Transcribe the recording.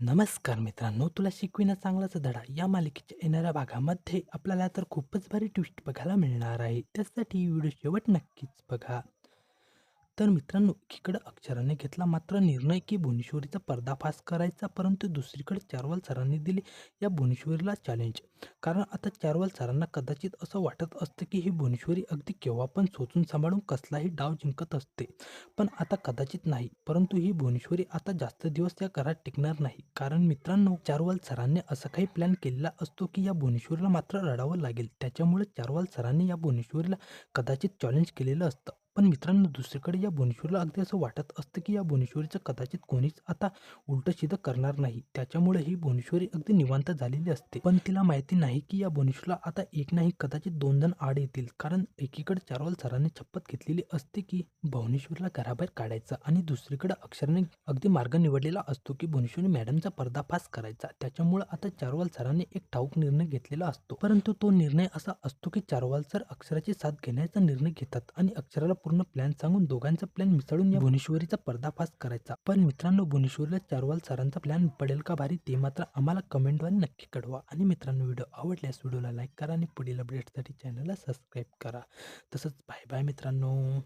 नमस्कार मित्रांनो, तुला शिकविना चांगलाच धडा या मालिकेच्या येणाऱ्या भागामध्ये आपल्याला तर खूपच भारी ट्विस्ट बघायला मिळणार आहे. त्यासाठी व्हिडिओ शेवट नक्कीच बघा. तर मित्रांनो, एकीकडे अक्षराने घेतला मात्र निर्णय की भुवनेश्वरीचा पर्दाफाश करायचा, परंतु दुसरीकडे चारवाल सरांनी दिले या भुवनेश्वरीला चॅलेंज. कारण आता चारवाल सरांना कदाचित असं वाटत असतं की ही भुवनेश्वरी अगदी केव्हा पण सोचून सांभाळून कसलाही डाव जिंकत असते. पण आता कदाचित नाही. परंतु ही भुवनेश्वरी आता जास्त दिवस या घरात टिकणार नाही. कारण मित्रांनो, चारवाल सरांनी असा काही प्लॅन केलेला असतो की या भुवनेश्वरीला मात्र रडावं लागेल. त्याच्यामुळे चारवाल सरांनी या भुवनेश्वरीला कदाचित चॅलेंज केलेलं असतं. पण मित्रांनो, दुसरीकडे या भुवनेश्वरीला अगदी असं वाटत असतं की या भुवनेश्वरीचं कदाचित कोणीच आता उलटं शिदं करणार नाही. त्याच्यामुळे ही भुवनेश्वरी अगदी निवांत झालेली असते. पण तिला माहिती नाही की या भुवनेश्वरला आता एक नाही कदाचित दोन जण आड येतील. कारण एकीकडे चारवाल सरांनी शपथ घेतलेली असते की भुवनेश्वरीला घराबाहेर काढायचं आणि दुसरीकडे अक्षराने अगदी मार्ग निवडलेला असतो की भुवनेश्वरी मॅडमचा पर्दाफाश करायचा. त्याच्यामुळे आता चारवाल सरांनी एक ठाऊक निर्णय घेतलेला असतो. परंतु तो निर्णय असा असतो की चारवाल सर अक्षराची साथ घेण्याचा निर्णय घेतात आणि अक्षराला पूर्ण प्लॅन सांगून दोघांचा प्लॅन मिसळून या भुवनेश्वरीचा पर्दाफाश करायचा. पण मित्रांनो, भुवनेश्वरीला चारवाल सरांचा प्लॅन पडेल का भारी ते मात्र आम्हाला कमेंटद्वारे नक्की कळवा. आणि मित्रांनो, व्हिडिओ आवडल्यास व्हिडिओला लाईक करा आणि पुढील अपडेटसाठी चॅनलला सबस्क्राईब करा. तसंच बाय बाय मित्रांनो.